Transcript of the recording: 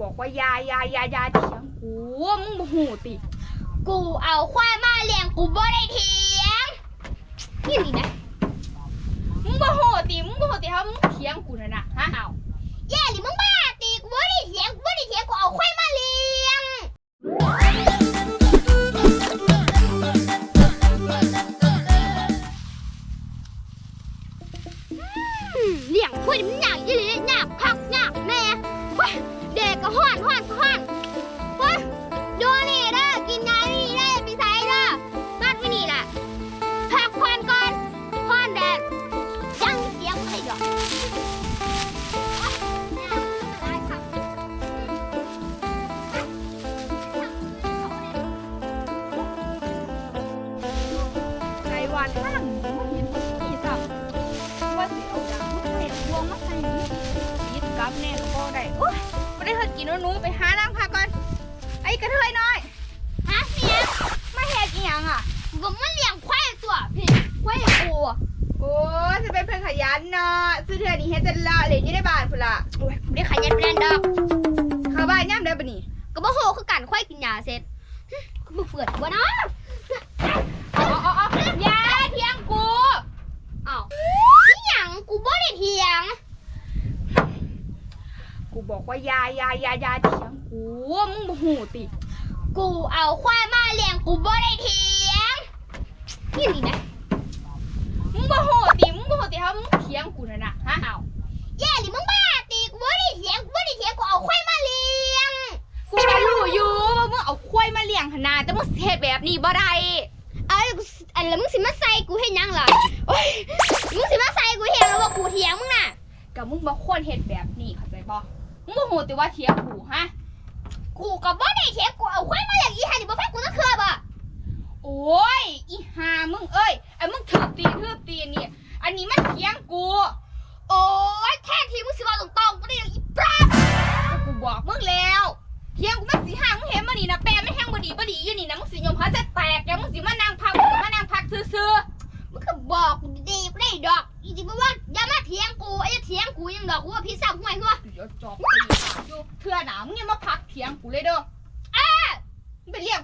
บอกว่ายายายายาเถียงกูมึงบ่หูติ กูเอาควายมาเลี้ยงกูบ่ได้เถียงนี่นี่นะมึงบ่หูติมึงบ่หูติเขามึงเถียงกูน่ะนะ ว่าทางมึงเห็นบ่มีซ้ำว่าสิเอาดางมึงเห็นดวงมาใส่มึงปิดกลับแน่ก็บ่ได้โอ๊ยบ่ได้เฮ็ดกินแล้วหนูไปหาน้ำพาก่อน ไอ้กระเทยน้อย ฮะเสียมาเฮ็ดอีหยังอะก็มันเลี้ยงควายตัวพี่ควายกูอะโอ้จะเป็นเพื่อนขยันเนาะซื้อเทื่อนี้เฮ็ดจะละเลยอยู่ในบ้านพุ่นล่ะโอ้ยไม่ได้ขยันเรียนดอกเข้าบ้านย่ำได้ปะนี่ก็บ่โหคือกันควายกินยาเสร็จก็บ่เปิดบ่เนาะ อ๋ออ๋ออ๋อยาเถียงกู อ้าวอีหยังกูบ่ได้เถียง กูบอกว่ายายายายาเถียงกูมึงบ่หูติ กูเอาควายมาเลี้ยงกูบ่ได้เถียงนี่นี่นะมึงบ่หูติมึงบ่หูติครับมึงเถียงกูน่ะนะฮะเอาแย่หรือมึงบ้าตีกูบ่ได้เถียงกูบ่ได้เถียงกูเอาควายมาเลี้ยงกูก็รู้อยู่ว่ามึงเอาควายมาเลี้ยงหนนาแต่มึงเฮ็ดแบบนี้บ่ได้เอาแล้วกูอันแล้วมึงสิมาใส่กูเฮ็ดหยังล่ะโอ้ยมึงสิมาใส่กูเฮ็ดแล้วว่ากูเถียงมึงน่ะก็มึงบ่ควรเฮ็ดแบบนี้เข้าใจบ่ มึงบ่หูติว่าเถียงกูฮะกูก็บ่ได้เถียงกูเอาควายมาเลี้ยงอีห่านี่บ่ฟังกูตะเครือบ่โอ้ยอีหามึงเอ้ยไอ้มึงถือตีนถือตีนนี่อันนี้มันเถียงกู โอ้ยแท้ที่มึงสิว่าตรงๆบ่ได้เรื่องอีปราบกูบอกมึงแล้วเที่ยงกูมันสีห่างมึงเห็นมานี่นะแปลไม่แห้งบดีบดีอยู่นี่นะมึงสิยมพระจะแตกแล้วมึงสิมานั่งพักมึงมานั่งพักซื่อมึงก็บอกกูดีๆบ่ได้ดอกอีจิบ่ว่าอย่ามาเถียงกูไอ้จะเถียงกูยังดอกกูว่าพี่สาวห่วยคือว่าๆเดี๋ยวจอบ เพื่อหนามึงอยังมาพักเถียงกูเลยเด้ออ้ามึงไปเรียก